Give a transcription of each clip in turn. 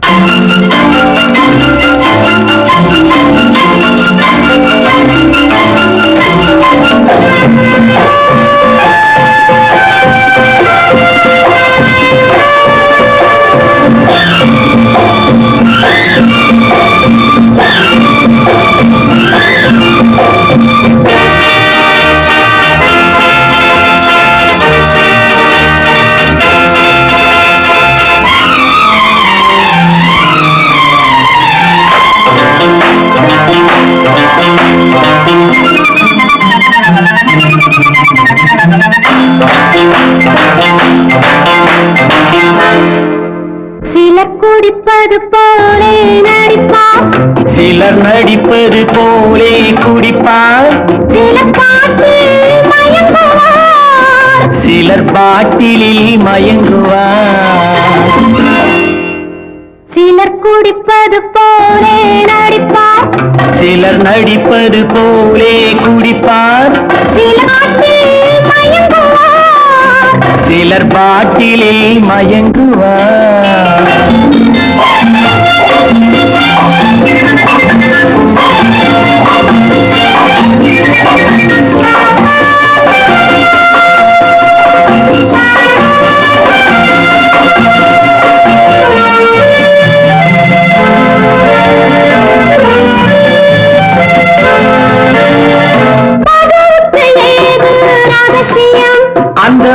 Thank. குடிப்பது போலே நடிப்பார். சிலர் நடிப்பது போலே குடிப்பார். சில பாட்டு மயங்குவார். சிலர் பாட்டிலில் மயங்குவார். சிலர் குடிப்பது போலே நடிப்பார். சிலர் நடிப்பது போலே குடிப்பார். சிலர் பாட்டிலில் மயங்குவார்.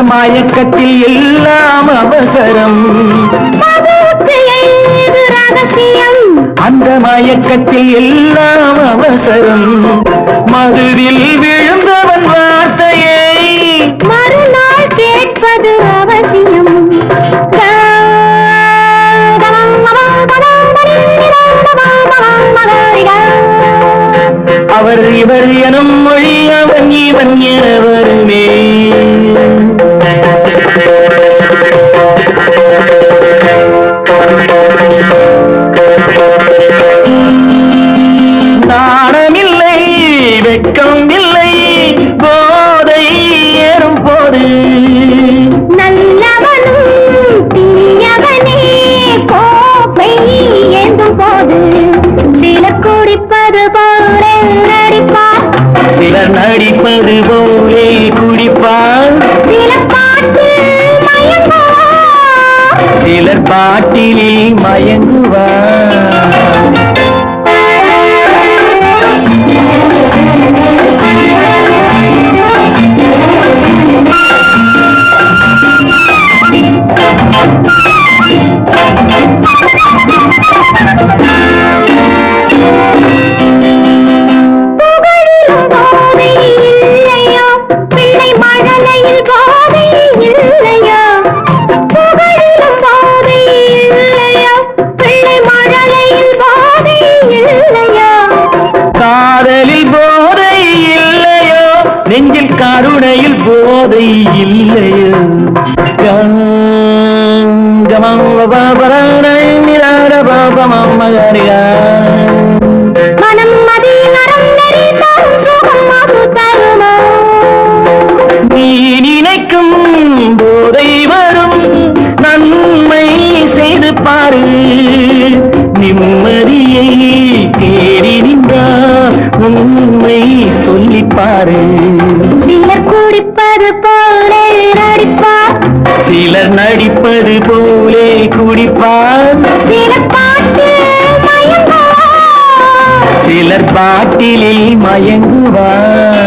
மயக்கத்தில் எல்லாம் அவசரம். அந்த மயக்கத்தில் எல்லாம் அவசரம். மதுவில் விழுந்தவன் வார்த்தையை மறுநாள் கேட்பது அவசியம் அவர் இவர் எனும் மொழி அவன் இவன் என வருமே போலே குடிப்பார் சிலர் பாட்டிலில் மயங்குவார் கருணையில் போதை இல்லையோ கங்கமம் பாபரான நிராட பாபமம் மகரியா. நடிப்பது போலே குடிப்பார். சிலர் பாட்டிலில் மயங்குவார்.